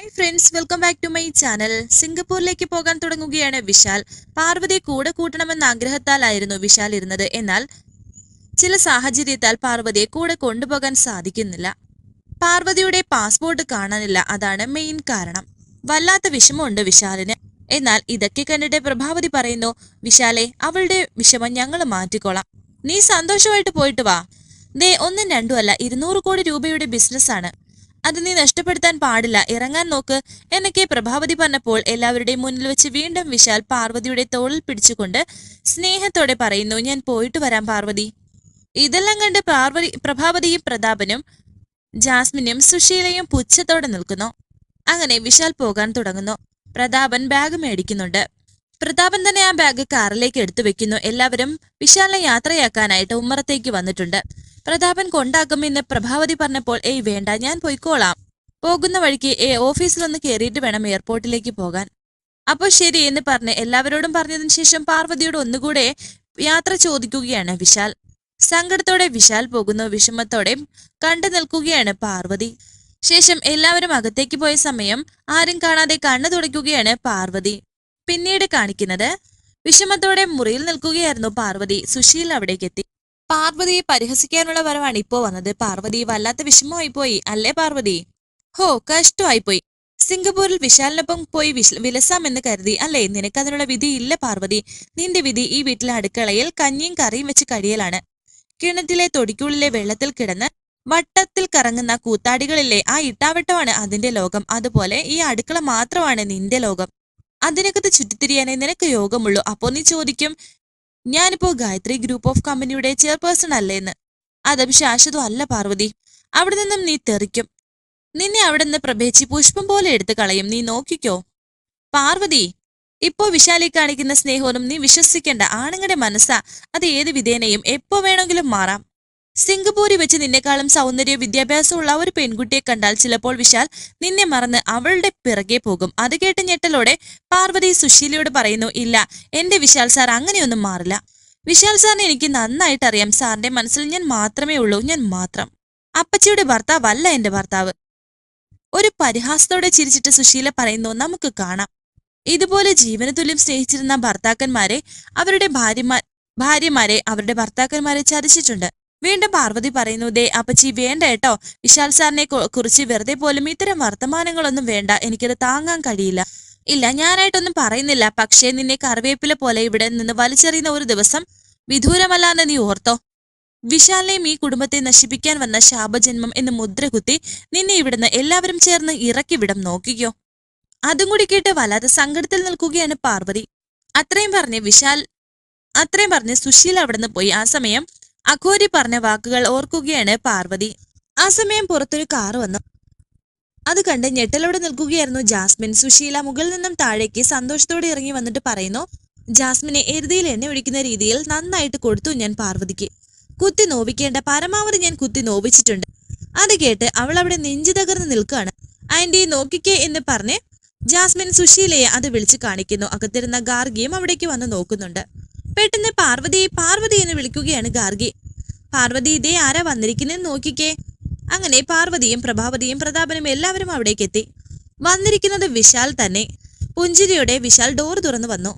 Hi friends welcome back to my channel സിംഗപ്പൂരിലേക്ക് പോകാൻ തുടങ്ങുകയാണ് വിശാൽ. പാർവതി കൂടെ കൂട്ടണമെന്ന ആഗ്രഹത്താലായിരുന്നു വിശാൽ ഇരുന്നത്. എന്നാൽ ചില സാഹചര്യത്താൽ പാർവതിയെ കൂടെ കൊണ്ടുപോകാൻ സാധിക്കുന്നില്ല. പാർവതിയുടെ പാസ്പോർട്ട് കാണാനില്ല. അതാണ് മെയിൻ കാരണം. വല്ലാത്ത വിഷമമുണ്ട് വിശാലിന്. എന്നാൽ ഇതൊക്കെ കണ്ടിട്ട് പ്രഭാവതി പറയുന്നു വിശാലെ അവളുടെ വിഷമം ഞങ്ങൾ മാറ്റിക്കോളാം. നീ സന്തോഷമായിട്ട് പോയിട്ട് വാ. ദേ ഒന്നും രണ്ടുമല്ല ഇരുന്നൂറ് കോടി രൂപയുടെ ബിസിനസ്സാണ് അത് നീ നഷ്ടപ്പെടുത്താൻ പാടില്ല. ഇറങ്ങാൻ നോക്ക്. എന്നൊക്കെ പ്രഭാവതി പറഞ്ഞപ്പോൾ എല്ലാവരുടെയും മുന്നിൽ വെച്ച് വീണ്ടും വിശാൽ പാർവതിയുടെ തോളിൽ പിടിച്ചുകൊണ്ട് സ്നേഹത്തോടെ പറയുന്നു ഞാൻ പോയിട്ട് വരാം പാർവതി. ഇതെല്ലാം കണ്ട് പാർവതി പ്രഭാവതിയും പ്രതാപനും ജാസ്മിനും സുശീലയും പുച്ഛത്തോടെ നിൽക്കുന്നു. അങ്ങനെ വിശാൽ പോകാൻ തുടങ്ങുന്നു. പ്രതാപൻ ബാഗ് മേടിക്കുന്നുണ്ട്. പ്രതാപൻ തന്നെ ആ ബാഗ് കാറിലേക്ക് എടുത്തു വെക്കുന്നു എല്ലാവരും വിശാലിനെ യാത്രയാക്കാനായിട്ട് ഉമ്മറത്തേക്ക് വന്നിട്ടുണ്ട്. പ്രതാപൻ കൊണ്ടാക്കുമെന്ന് പ്രഭാവതി പറഞ്ഞപ്പോൾ ഏയ് വേണ്ട ഞാൻ പോയിക്കോളാം. പോകുന്ന വഴിക്ക് ഏ ഓഫീസിലൊന്ന് കയറിയിട്ട് വേണം എയർപോർട്ടിലേക്ക് പോകാൻ. അപ്പോൾ ശരി എന്ന് പറഞ്ഞ് എല്ലാവരോടും പറഞ്ഞതിന് ശേഷം പാർവതിയോട് ഒന്നുകൂടെ യാത്ര ചോദിക്കുകയാണ് വിശാൽ. സങ്കടത്തോടെ വിശാൽ പോകുന്നു വിഷമത്തോടെ കണ്ടു നിൽക്കുകയാണ് പാർവതി. ശേഷം എല്ലാവരും അകത്തേക്ക് പോയ സമയം ആരും കാണാതെ കണ്ണു തുടയ്ക്കുകയാണ് പാർവതി. പിന്നീട് കാണിക്കുന്നത് വിഷമത്തോടെ മുറിയിൽ നിൽക്കുകയായിരുന്നു പാർവതി. സുശീൽ അവിടേക്ക് എത്തി. പാർവതിയെ പരിഹസിക്കാനുള്ള വരവാണ് ഇപ്പോ വന്നത്. പാർവതി വല്ലാത്ത വിഷമമായി പോയി അല്ലേ പാർവതി? ഹോ കഷ്ടമായി പോയി സിംഗപ്പൂരിൽ വിശാലിനൊപ്പം പോയി വിലസാമെന്ന് കരുതി. അല്ലേ? നിനക്കതിനുള്ള വിധി ഇല്ല പാർവതി. നിന്റെ വിധി ഈ വീട്ടിലെ അടുക്കളയിൽ കഞ്ഞിയും കറിയും വെച്ച് കഴിയലാണ്. കിണറ്റിലെ തൊടിക്കുള്ളിലെ വെള്ളത്തിൽ കിടന്ന് വട്ടത്തിൽ കറങ്ങുന്ന കൂത്താടികളിലെ ആ ഇട്ടാവട്ടമാണ് അതിന്റെ ലോകം. അതുപോലെ ഈ അടുക്കള മാത്രമാണ് നിന്റെ ലോകം. അതിനകത്ത് ചുറ്റിത്തിരിയാനേ നിനക്ക് യോഗമുള്ളൂ. അപ്പോ നീ ചോദിക്കും ഞാനിപ്പോ ഗായത്രി ഗ്രൂപ്പ് ഓഫ് കമ്പനിയുടെ ചെയർപേഴ്സൺ അല്ലേന്ന്. അതും ശാശ്വതം അല്ല പാർവതി. അവിടെ നിന്നും നീ തെറിക്കും. നിന്നെ അവിടെ നിന്ന് പ്രഭേച്ചി പുഷ്പം പോലെ എടുത്തു കളയും. നീ നോക്കിക്കോ. പാർവതി ഇപ്പോ വിശാലി കാണിക്കുന്ന സ്നേഹവും നീ വിശ്വസിക്കേണ്ട. ആണുങ്ങളുടെ മനസ്സാ. അത് ഏത് വിധേനയും എപ്പോ വേണമെങ്കിലും മാറാം. സിംഗപ്പൂരിൽ വെച്ച് നിന്നെക്കാളും സൗന്ദര്യ വിദ്യാഭ്യാസമുള്ള ഒരു പെൺകുട്ടിയെ കണ്ടാൽ ചിലപ്പോൾ വിശാൽ നിന്നെ മറന്ന് അവളുടെ പിറകെ പോകും. അത് കേട്ട് ഞെട്ടലോടെ പാർവതി സുശീലയോട് പറയുന്നു ഇല്ല എന്റെ വിശാൽ സാർ അങ്ങനെയൊന്നും മാറില്ല. വിശാൽ സാറിനെ എനിക്ക് നന്നായിട്ട് അറിയാം. സാറിന്റെ മനസ്സിൽ ഞാൻ മാത്രമേ ഉള്ളൂ ഞാൻ മാത്രം. അപ്പച്ചിയുടെ ഭർത്താവല്ല എന്റെ ഭർത്താവ്. ഒരു പരിഹാസത്തോടെ ചിരിച്ചിട്ട് സുശീല പറയുന്നു നമുക്ക് കാണാം. ഇതുപോലെ ജീവന തുല്യം സ്നേഹിച്ചിരുന്ന ഭർത്താക്കന്മാരെ അവരുടെ ഭാര്യമാർ ഭാര്യമാരെ അവരുടെ ഭർത്താക്കന്മാരെ ചതിച്ചിട്ടുണ്ട്. വീണ്ടും പാർവതി പറയുന്നു ദേ അപ്പച്ചി വേണ്ട കേട്ടോ. വിശാൽ സാറിനെ കുറിച്ച് വെറുതെ പോലും ഇത്തരം വർത്തമാനങ്ങളൊന്നും വേണ്ട. എനിക്കത് താങ്ങാൻ കഴിയില്ല. ഇല്ല ഞാനായിട്ടൊന്നും പറയുന്നില്ല. പക്ഷേ നിന്നെ കറിവേപ്പില പോലെ ഇവിടെ നിന്ന് വലിച്ചെറിയുന്ന ഒരു ദിവസം വിദൂരമല്ലാന്ന് നീ ഓർത്തോ? വിശാലിനെയും ഈ കുടുംബത്തെ നശിപ്പിക്കാൻ വന്ന ശാപജന്മം എന്ന് മുദ്രകുത്തി നിന്നെ ഇവിടുന്ന് എല്ലാവരും ചേർന്ന് ഇറക്കി വിടം നോക്കിക്കോ? അതും കൂടി കേട്ട് വല്ലാതെ സങ്കടത്തിൽ നിൽക്കുകയാണ് പാർവതി. അത്രയും പറഞ്ഞ് വിശാൽ അത്രയും പറഞ്ഞ് സുശീൽ അവിടുന്ന് പോയി. ആ സമയം അഘോരി പറഞ്ഞ വാക്കുകൾ ഓർക്കുകയാണ് പാർവതി. ആ സമയം പുറത്തൊരു കാർ വന്നു. അത് കണ്ട് ഞെട്ടലോടെ നിൽക്കുകയായിരുന്നു ജാസ്മിൻ. സുശീല മുകളിൽ നിന്നും താഴേക്ക് സന്തോഷത്തോടെ ഇറങ്ങി വന്നിട്ട് പറയുന്നു ജാസ്മിനെ എരുതിയിൽ എണ്ണ ഒഴിക്കുന്ന രീതിയിൽ നന്നായിട്ട് കൊടുത്തു ഞാൻ പാർവതിക്ക്. കുത്തി നോവിക്കേണ്ട പരമാവധി ഞാൻ കുത്തി നോവിച്ചിട്ടുണ്ട്. അത് കേട്ട് അവൾ അവിടെ നെഞ്ചു തകർന്ന് നിൽക്കുകയാണ്. ആന്റി നോക്കിക്കേ എന്ന് പറഞ്ഞ് ജാസ്മിൻ സുശീലയെ അത് വിളിച്ചു കാണിക്കുന്നു. അകത്തിരുന്ന ഗാർഗിയും അവിടേക്ക് വന്ന് നോക്കുന്നുണ്ട്. പെട്ടെന്ന് പാർവതി പാർവതി എന്ന് വിളിക്കുകയാണ് ഗാർഗി. പാർവതി ഇതേ ആരാ വന്നിരിക്കുന്നതെന്ന് നോക്കിക്കേ. അങ്ങനെ പാർവതിയും പ്രഭാവതിയും പ്രതാപനും എല്ലാവരും അവിടേക്ക് എത്തി. വന്നിരിക്കുന്നത് വിശാൽ തന്നെ. പുഞ്ചിരിയോടെ വിശാൽ ഡോർ തുറന്നു വന്നു.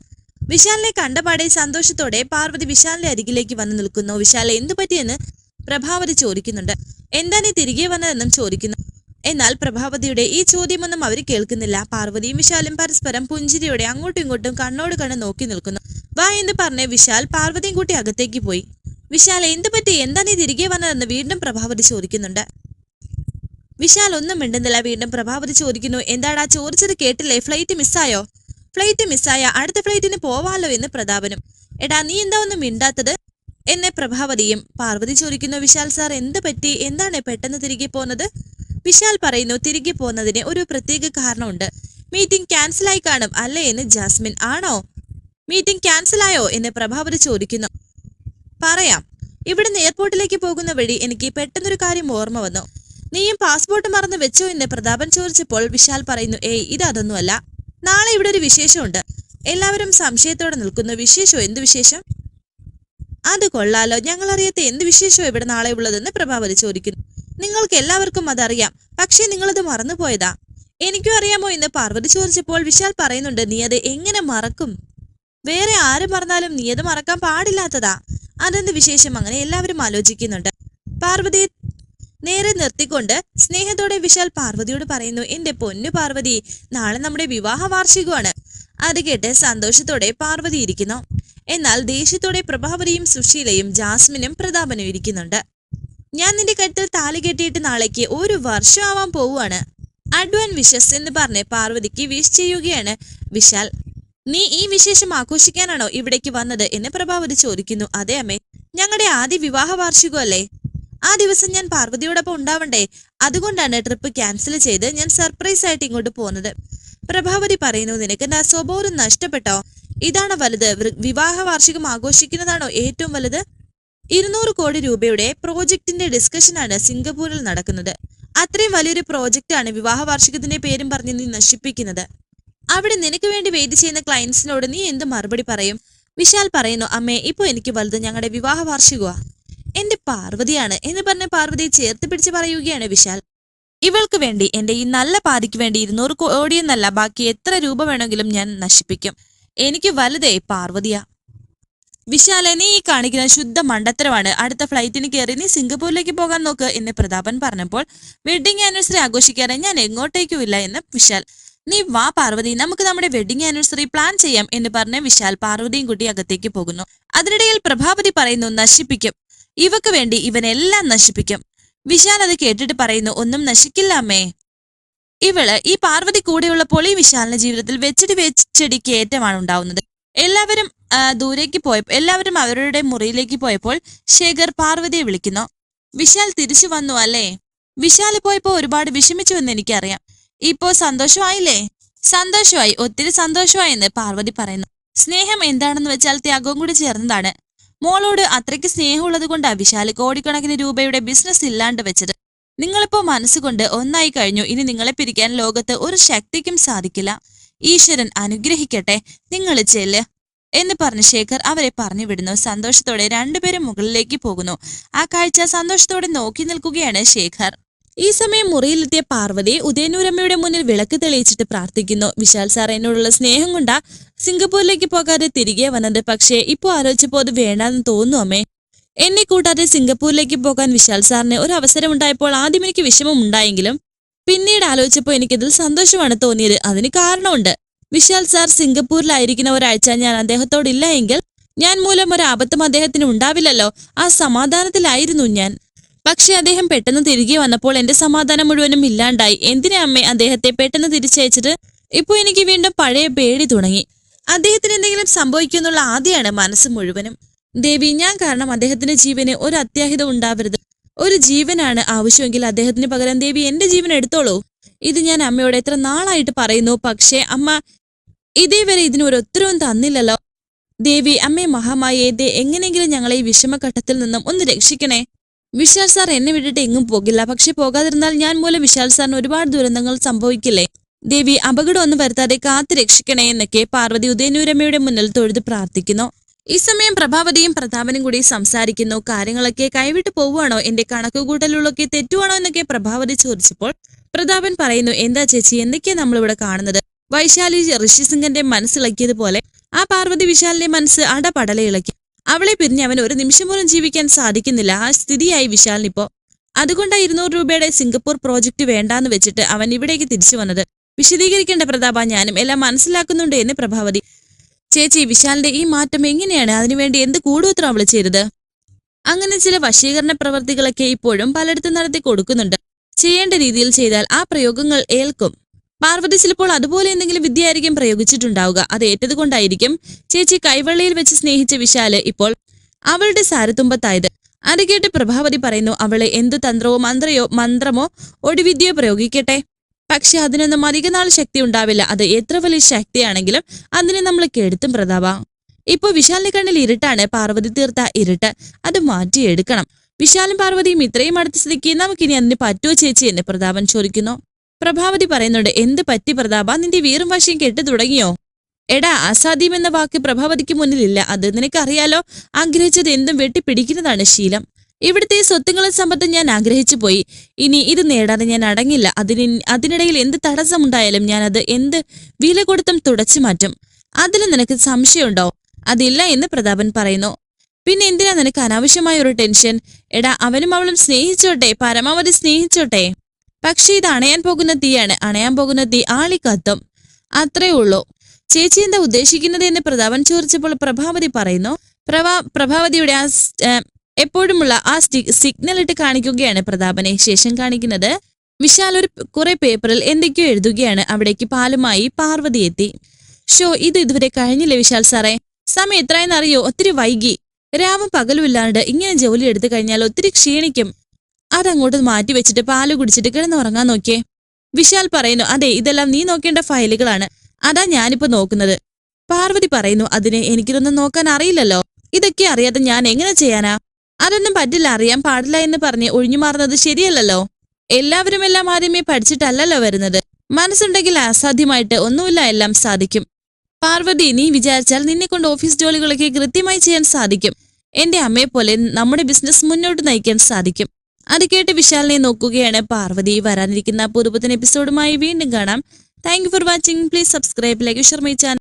വിശാലിനെ കണ്ടപാടെ സന്തോഷത്തോടെ പാർവതി വിശാലിന്റെ അരികിലേക്ക് വന്നു നിൽക്കുന്നു. വിശാൽ എന്തു പറ്റിയെന്ന് പ്രഭാവതി ചോദിക്കുന്നുണ്ട്. എന്താ നീ തിരികെ വന്നതെന്നും ചോദിക്കുന്നു. എന്നാൽ പ്രഭാവതിയുടെ ഈ ചോദ്യമൊന്നും അവർ കേൾക്കുന്നില്ല. പാർവതിയും വിശാലും പരസ്പരം പുഞ്ചിരിയോടെ അങ്ങോട്ടും ഇങ്ങോട്ടും കണ്ണോട് കണ്ണ് നോക്കി നിൽക്കുന്നു. വാ എന്ന് പറഞ്ഞ് വിശാൽ പാർവതിയും കൂട്ടി അകത്തേക്ക് പോയി. വിശാൽ എന്തു പറ്റി? എന്താ നീ തിരികെ വന്നതെന്ന് വീണ്ടും പ്രഭാവതി ചോദിക്കുന്നുണ്ട്. വിശാൽ ഒന്നും മിണ്ടുന്നില്ല. വീണ്ടും പ്രഭാവതി ചോദിക്കുന്നു എന്താടാ ചോദിച്ചത് കേട്ടില്ലേ? ഫ്ലൈറ്റ് മിസ്സായോ? ഫ്ലൈറ്റ് മിസ്സായ? അടുത്ത ഫ്ലൈറ്റിന് പോവാലോ? എന്ന് പ്രതാപനും. എടാ നീ എന്താ ഒന്നും മിണ്ടാത്തത്? എന്നെ പ്രഭാവതിയും. പാർവതി ചോദിക്കുന്നു വിശാൽ സാർ എന്ത് പറ്റി? എന്താണ് പെട്ടെന്ന് തിരികെ പോന്നത്? വിശാൽ പറയുന്നു തിരികെ പോകുന്നതിന് ഒരു പ്രത്യേക കാരണമുണ്ട്. മീറ്റിംഗ് ക്യാൻസലായി കാണും അല്ലേ എന്ന് ജാസ്മിൻ ആണോ? മീറ്റിംഗ് ക്യാൻസലായോ? എന്ന് പ്രഭാവതി ചോദിക്കുന്നു. പറയാം. ഇവിടുന്ന് എയർപോർട്ടിലേക്ക് പോകുന്ന വഴി എനിക്ക് പെട്ടെന്നൊരു കാര്യം ഓർമ്മ വന്നു. നീയും പാസ്പോർട്ട് മറന്നു വെച്ചോ എന്ന് പ്രതാപൻ ചോദിച്ചപ്പോൾ വിശാൽ പറയുന്നു ഏയ് ഇതൊന്നുമല്ല നാളെ ഇവിടെ ഒരു വിശേഷമുണ്ട്. എല്ലാവരും സംശയത്തോടെ നിൽക്കുന്നു. വിശേഷോ? എന്ത് വിശേഷം? അത് കൊള്ളാലോ. ഞങ്ങൾ അറിയാത്ത എന്ത് വിശേഷമോ ഇവിടെ നാളെ ഉള്ളതെന്ന് പ്രഭാവതി ചോദിക്കുന്നു. നിങ്ങൾക്ക് എല്ലാവർക്കും അതറിയാം. പക്ഷേ നിങ്ങളത് മറന്നുപോയതാ. എനിക്കും അറിയാമോ എന്ന് പാർവതി ചോദിച്ചപ്പോൾ വിശാൽ പറയുന്നുണ്ട് നീ അത് എങ്ങനെ മറക്കും? വേറെ ആര് മറന്നാലും നീ അത് മറക്കാൻ പാടില്ലാത്തതാ. അതെന്ത് വിശേഷം? അങ്ങനെ എല്ലാവരും ആലോചിക്കുന്നുണ്ട്. പാർവതി നേരെ നിർത്തിക്കൊണ്ട് സ്നേഹത്തോടെ വിശാൽ പാർവതിയോട് പറയുന്നു എന്റെ പൊന്നു പാർവതി നാളെ നമ്മുടെ വിവാഹ വാർഷികമാണ്. അത് കേട്ട് സന്തോഷത്തോടെ പാർവതി ഇരിക്കുന്നു. എന്നാൽ ദേഷ്യത്തോടെ പ്രഭാവതിയും സുശീലയും ജാസ്മിനും പ്രതാപനും ഇരിക്കുന്നുണ്ട്. ഞാൻ നിന്റെ കഴുത്തിൽ താലി കെട്ടിയിട്ട് നാളേക്ക് ഒരു വർഷം ആവാൻ പോവുകയാണ്. അഡ്വാൻ വിഷസ് എന്ന് പറഞ്ഞ് പാർവതിക്ക് വിഷ് ചെയ്യുകയാണ് വിശാൽ. നീ ഈ വിശേഷം ആഘോഷിക്കാനാണോ ഇവിടേക്ക് വന്നത്? എന്ന് പ്രഭാവതി ചോദിക്കുന്നു. അതെ അമ്മേ ഞങ്ങളുടെ ആദ്യ വിവാഹ വാർഷികമല്ലേ? ആ ദിവസം ഞാൻ പാർവതിയോടൊപ്പം ഉണ്ടാവണ്ടേ? അതുകൊണ്ടാണ് ട്രിപ്പ് ക്യാൻസൽ ചെയ്ത് ഞാൻ സർപ്രൈസ് ആയിട്ട് ഇങ്ങോട്ട് പോകുന്നത് പ്രഭാവതി പറയുന്നു നിനക്ക് എന്താ സ്വബോധം നഷ്ടപ്പെട്ടോ? ഇതാണ് വലുത്? വിവാഹ വാർഷികം ആഘോഷിക്കുന്നതാണോ ഏറ്റവും വലുത്? ഇരുന്നൂറ് കോടി രൂപയുടെ പ്രോജക്റ്റിന്റെ ഡിസ്കഷനാണ് സിംഗപ്പൂരിൽ നടക്കുന്നത്. അത്രയും വലിയൊരു പ്രോജക്റ്റാണ് വിവാഹ വാർഷികത്തിന്റെ പേരും പറഞ്ഞ് നീ നശിപ്പിക്കുന്നത്. അവിടെ നിനക്ക് വേണ്ടി വെയിറ്റ് ചെയ്യുന്ന ക്ലയൻസിനോട് നീ എന്ത് മറുപടി പറയും? വിശാൽ പറയുന്നു അമ്മേ ഇപ്പൊ എനിക്ക് വലുത് ഞങ്ങളുടെ വിവാഹ വാർഷികമാ എന്റെ പാർവതിയാണ് എന്ന് പറഞ്ഞ പാർവതിയെ ചേർത്ത് പിടിച്ച് പറയുകയാണ് വിശാൽ. ഇവൾക്ക് വേണ്ടി എന്റെ ഈ നല്ല പാതിക്ക് വേണ്ടി ഇരുന്നൂറ് കോടിയെന്നല്ല ബാക്കി എത്ര രൂപ വേണമെങ്കിലും ഞാൻ നശിപ്പിക്കും. എനിക്ക് വലുതേ പാർവതിയാ. വിശാല നീ ഈ കാണിക്കുന്ന ശുദ്ധ മണ്ടത്തരമാണ്. അടുത്ത ഫ്ലൈറ്റിന് കയറി നീ സിംഗപ്പൂരിലേക്ക് പോകാൻ നോക്ക് എന്ന് പ്രതാപൻ പറഞ്ഞപ്പോൾ വെഡിങ് ആനിവേഴ്സറി ആഘോഷിക്കാതെ ഞാൻ എങ്ങോട്ടേക്കും ഇല്ല എന്ന് വിശാൽ നീ വാ പാർവതി നമുക്ക് നമ്മുടെ വെഡിങ് ആനിവേഴ്സറി പ്ലാൻ ചെയ്യാം എന്ന് പറഞ്ഞ് വിശാൽ പാർവതിയും കുട്ടി അകത്തേക്ക് പോകുന്നു. അതിനിടയിൽ പ്രഭാപതി പറയുന്നു നശിപ്പിക്കും. ഇവക്ക് വേണ്ടി ഇവനെല്ലാം നശിപ്പിക്കും. വിശാൽ അത് കേട്ടിട്ട് പറയുന്നു ഒന്നും നശിക്കില്ല അമ്മേ. ഇവൾ ഈ പാർവതി കൂടെയുള്ളപ്പോൾ ഈ വിശാലിന്റെ ജീവിതത്തിൽ വെച്ചടി വെച്ചടി ഏറ്റമാണ് ഉണ്ടാവുന്നത്. എല്ലാവരും ദൂരേക്ക് പോയപ്പോൾ എല്ലാവരും അവരുടെ മുറിയിലേക്ക് പോയപ്പോൾ ശേഖർ പാർവതിയെ വിളിക്കുന്നു. വിശാൽ തിരിച്ചു വന്നു അല്ലേ? വിശാൽ പോയപ്പോ ഒരുപാട് വിഷമിച്ചു എന്ന് എനിക്കറിയാം. ഇപ്പോ സന്തോഷമായില്ലേ? സന്തോഷമായി ഒത്തിരി സന്തോഷമായി എന്ന് പാർവതി പറയുന്നു. സ്നേഹം എന്താണെന്ന് വെച്ചാൽ ത്യാഗവും കൂടി ചേർന്നതാണ്. മോളോട് അത്രയ്ക്ക് സ്നേഹമുള്ളത് കൊണ്ടാ വിശാൽ കോടിക്കണക്കിന് രൂപയുടെ ബിസിനസ് ഇല്ലാണ്ട് വെച്ചത്. നിങ്ങളിപ്പോ മനസ്സുകൊണ്ട് ഒന്നായി കഴിഞ്ഞു ഇനി നിങ്ങളെ പിരിക്കാൻ ലോകത്ത് ഒരു ശക്തിക്കും സാധിക്കില്ല. ഈശ്വരൻ അനുഗ്രഹിക്കട്ടെ നിങ്ങൾ ചെല്ല് എന്ന് പറഞ്ഞ് ശേഖർ അവരെ പറഞ്ഞു വിടുന്നു. സന്തോഷത്തോടെ രണ്ടുപേരും മുകളിലേക്ക് പോകുന്നു. ആ കാഴ്ച സന്തോഷത്തോടെ നോക്കി നിൽക്കുകയാണ് ശേഖർ. ഈ സമയം മുറിയിലെത്തിയ പാർവതി ഉദയനൂരമ്മയുടെ മുന്നിൽ വിളക്ക് തെളിയിച്ചിട്ട് പ്രാർത്ഥിക്കുന്നു. വിശാൽ സാർ എന്നോടുള്ള സ്നേഹം കൊണ്ടാ സിംഗപ്പൂരിലേക്ക് പോകാതെ തിരികെ വന്നത്. പക്ഷേ ഇപ്പോൾ ആലോചിച്ചപ്പോൾ അത് വേണ്ടാന്ന് തോന്നുന്നു അമ്മേ. എന്നെ കൂട്ടാതെ സിംഗപ്പൂരിലേക്ക് പോകാൻ വിശാൽ സാറിന് ഒരു അവസരം ഉണ്ടായപ്പോൾ ആദ്യം എനിക്ക് വിഷമം ഉണ്ടായെങ്കിലും പിന്നീട് ആലോചിച്ചപ്പോൾ എനിക്കിതിൽ സന്തോഷമാണ് തോന്നിയത്. അതിന് കാരണമുണ്ട്. വിശാൽ സാർ സിംഗപ്പൂരിലായിരിക്കുന്ന ഒരാഴ്ച ഞാൻ അദ്ദേഹത്തോടില്ല എങ്കിൽ ഞാൻ മൂലം ഒരു അബദ്ധം അദ്ദേഹത്തിന് ഉണ്ടാവില്ലല്ലോ. ആ സമാധാനത്തിലായിരുന്നു ഞാൻ. പക്ഷെ അദ്ദേഹം പെട്ടെന്ന് തിരികെ വന്നപ്പോൾ എന്റെ സമാധാനം മുഴുവനും ഇല്ലാണ്ടായി. എന്തിനാ അമ്മേ അദ്ദേഹത്തെ പെട്ടെന്ന് തിരിച്ചയച്ചിട്ട്? ഇപ്പൊ എനിക്ക് വീണ്ടും പഴയ പേടി തുടങ്ങി. അദ്ദേഹത്തിന് എന്തെങ്കിലും സംഭവിക്കുന്നുള്ള ആദ്യമാണ് മനസ്സ് മുഴുവനും. ദേവി ഞാൻ കാരണം അദ്ദേഹത്തിന്റെ ജീവന് ഒരു അത്യാഹിതം ഉണ്ടാവരുത്. ഒരു ജീവനാണ് ആവശ്യമെങ്കിൽ അദ്ദേഹത്തിന് പകരം ദേവി എന്റെ ജീവൻ എടുത്തോളൂ. ഇത് ഞാൻ അമ്മയോട് എത്ര നാളായിട്ട് പറയുന്നു. പക്ഷേ അമ്മ ഇതേവരെ ഇതിന് ഒരു ഉത്തരവും തന്നില്ലല്ലോ. ദേവി അമ്മേ മഹാമായേ ദേ എങ്ങനെയെങ്കിലും ഞങ്ങളെ ഈ വിഷമഘട്ടത്തിൽ നിന്നും ഒന്ന് രക്ഷിക്കണേ. വിശാൽ സാർ എന്നെ വിട്ടിട്ട് എങ്ങും പോകില്ല. പക്ഷെ പോകാതിരുന്നാൽ ഞാൻ മൂലം വിശാൽ സാറിന് ഒരുപാട് ദുരന്തങ്ങൾ സംഭവിക്കില്ലേ? ദേവി അപകടമൊന്നും വരുത്താതെ കാത്തു രക്ഷിക്കണേ എന്നൊക്കെ പാർവതി ഉദയനൂരമ്മയുടെ മുന്നിൽ തൊഴുത് പ്രാർത്ഥിക്കുന്നു. ഈ സമയം പ്രഭാവതിയും പ്രതാപനും കൂടി സംസാരിക്കുന്നു. കാര്യങ്ങളൊക്കെ കൈവിട്ട് പോവുകയാണോ? എന്റെ കണക്കുകൂട്ടലുകളൊക്കെ തെറ്റുവാണോ എന്നൊക്കെ പ്രഭാവതി ചോദിച്ചപ്പോൾ പ്രതാപൻ പറയുന്നു എന്താ ചേച്ചി എന്തൊക്കെയാ നമ്മളിവിടെ കാണുന്നത്? വൈശാലി ഋഷിസിംഗന്റെ മനസ്സിളക്കിയതുപോലെ ആ പാർവതി വിശാലിന്റെ മനസ്സ് അടപടല ഇളക്കി. അവളെ പിരിഞ്ഞ് അവൻ ഒരു നിമിഷം പോലും ജീവിക്കാൻ സാധിക്കുന്നില്ല. ആ സ്ഥിതിയായി വിശാലിനിപ്പോ അതുകൊണ്ട് ഇരുന്നൂറ് രൂപയുടെ സിംഗപ്പൂർ പ്രോജക്റ്റ് വേണ്ടാന്ന് വെച്ചിട്ട് അവൻ ഇവിടേക്ക് തിരിച്ചു വന്നത്. വിശദീകരിക്കേണ്ട പ്രതാപ ഞാനും എല്ലാം മനസ്സിലാക്കുന്നുണ്ട് എന്ന് പ്രഭാവതി ചേച്ചി വിശാലിന്റെ ഈ മാറ്റം എങ്ങനെയാണ്? അതിനുവേണ്ടി എന്ത് കൂടുപത്രം അവൾ ചെയ്തത്? അങ്ങനെ ചില വശീകരണ പ്രവർത്തികളൊക്കെ ഇപ്പോഴും പലയിടത്തും നടത്തി കൊടുക്കുന്നുണ്ട്. ചെയ്യേണ്ട രീതിയിൽ ചെയ്താൽ ആ പ്രയോഗങ്ങൾ ഏൽക്കും. പാർവതി ചിലപ്പോൾ അതുപോലെ എന്തെങ്കിലും വിദ്യയായിരിക്കും പ്രയോഗിച്ചിട്ടുണ്ടാവുക. അത് ഏറ്റതുകൊണ്ടായിരിക്കും ചേച്ചി കൈവള്ളിയിൽ വെച്ച് സ്നേഹിച്ച വിശാൽ ഇപ്പോൾ അവളുടെ സാരത്തുമ്പത്തായത്. അത് കേട്ട് പ്രഭാവതി പറയുന്നു അവളെ എന്തു തന്ത്രമോ മന്ത്രയോ മന്ത്രമോ ഒടിവിദ്യയോ പ്രയോഗിക്കട്ടെ. പക്ഷെ അതിനൊന്നും അധികനാൾ ശക്തി ഉണ്ടാവില്ല. അത് എത്ര വലിയ ശക്തിയാണെങ്കിലും അതിനെ നമ്മൾ കെടുത്തും പ്രതാപ. ഇപ്പൊ വിശാലിന്റെ കണ്ണിൽ ഇരുട്ടാണ്. പാർവതി തീർത്ത ഇരുട്ട് അത് മാറ്റിയെടുക്കണം. വിശാലും പാർവതിയും ഇത്രയും അടുത്ത സ്ഥിതിക്ക് നമുക്കിനി അതിന് പറ്റുമോ ചേച്ചി എന്ന് പ്രതാപൻ ചോദിക്കുന്നു. പ്രഭാവതി പറയുന്നുണ്ട് എന്ത് പറ്റി പ്രതാപ? നിന്റെ വീറും വാശിയും കെട്ടു തുടങ്ങിയോ? എടാ അസാധ്യം എന്ന വാക്ക് പ്രഭാവതിക്ക് മുന്നിലില്ല. അത് നിനക്കറിയാലോ? ആഗ്രഹിച്ചത് എന്തും വെട്ടിപ്പിടിക്കുന്നതാണ് ശീലം. ഇവിടുത്തെ സ്വത്തുങ്ങളും സമ്പത്തും ഞാൻ ആഗ്രഹിച്ചു പോയി. ഇനി ഇത് നേടാതെ ഞാൻ അടങ്ങില്ല. അതിന് അതിനിടയിൽ എന്ത് തടസ്സമുണ്ടായാലും ഞാൻ അത് എന്ത് വില കൊടുത്തും തുടച്ചു മാറ്റും. അതിൽ നിനക്ക് സംശയമുണ്ടോ? അതില്ല എന്ന് പ്രതാപൻ പറയുന്നു. പിന്നെ എന്തിനാ നിനക്ക് അനാവശ്യമായ ഒരു ടെൻഷൻ? എടാ അവനും അവളും സ്നേഹിച്ചോട്ടെ പരമാവധി സ്നേഹിച്ചോട്ടെ. പക്ഷേ ഇത് അണയാൻ പോകുന്ന തീയാണ്. അണയാൻ പോകുന്ന തീ ആളിക്കത്തും. അത്രേ ഉള്ളൂ. ചേച്ചി എന്താ ഉദ്ദേശിക്കുന്നത് എന്ന് പ്രതാപൻ ചോദിച്ചപ്പോൾ പ്രഭാവതി പറയുന്നു. പ്രഭാ പ്രഭാവതിയുടെ ആ എപ്പോഴുമുള്ള ആ സിഗ്നൽ ഇട്ട് കാണിക്കുകയാണ് പ്രതാപനെ. ശേഷം കാണിക്കുന്നത് വിശാൽ ഒരു കുറെ പേപ്പറിൽ എന്തൊക്കെയോ എഴുതുകയാണ്. അവിടേക്ക് പാലുമായി പാർവതി എത്തി. ഷോ ഇത് ഇതുവരെ കഴിഞ്ഞില്ലേ വിശാൽ സാറേ? സമയം എത്രയെന്ന് അറിയോ ഒത്തിരി വൈകി. രാവും പകലും ഇല്ലാണ്ട് ഇങ്ങനെ ജോലി എടുത്തു കഴിഞ്ഞാൽ ഒത്തിരി ക്ഷീണിക്കും. അതങ്ങോട്ട് മാറ്റി വെച്ചിട്ട് പാൽ കുടിച്ചിട്ട് കിടന്നുറങ്ങാൻ നോക്കിയേ. വിശാൽ പറയുന്നു അതെ ഇതെല്ലാം നീ നോക്കേണ്ട ഫയലുകളാണ്. അതാ ഞാനിപ്പോ നോക്കുന്നത്. പാർവതി പറയുന്നു അതിനെ എനിക്കിതൊന്നും നോക്കാൻ അറിയില്ലല്ലോ. ഇതൊക്കെ അറിയാതെ ഞാൻ എങ്ങനെ ചെയ്യാനാ? അതൊന്നും പറ്റില്ല. അറിയാൻ പാടില്ല എന്ന് പറഞ്ഞ് ഒഴിഞ്ഞു മാറുന്നത് ശരിയല്ലല്ലോ. എല്ലാവരും എല്ലാം ആദ്യമേ പഠിച്ചിട്ടല്ലല്ലോ വരുന്നത്. മനസ്സുണ്ടെങ്കിൽ അസാധ്യമായിട്ട് ഒന്നുമില്ല എല്ലാം സാധിക്കും. പാർവതി നീ വിചാരിച്ചാൽ നിന്നെ കൊണ്ട് ഓഫീസ് ജോലികളൊക്കെ കൃത്യമായി ചെയ്യാൻ സാധിക്കും. എന്റെ അമ്മയെ പോലെ നമ്മുടെ ബിസിനസ് മുന്നോട്ട് നയിക്കാൻ സാധിക്കും. അത് കേട്ട് വിശാലിനെ നോക്കുകയാണ് പാർവതി. വരാനിരിക്കുന്ന പുതുപുത്തൻ എപ്പിസോഡുമായി വീണ്ടും കാണാം. Thank for watching please subscribe like share my channel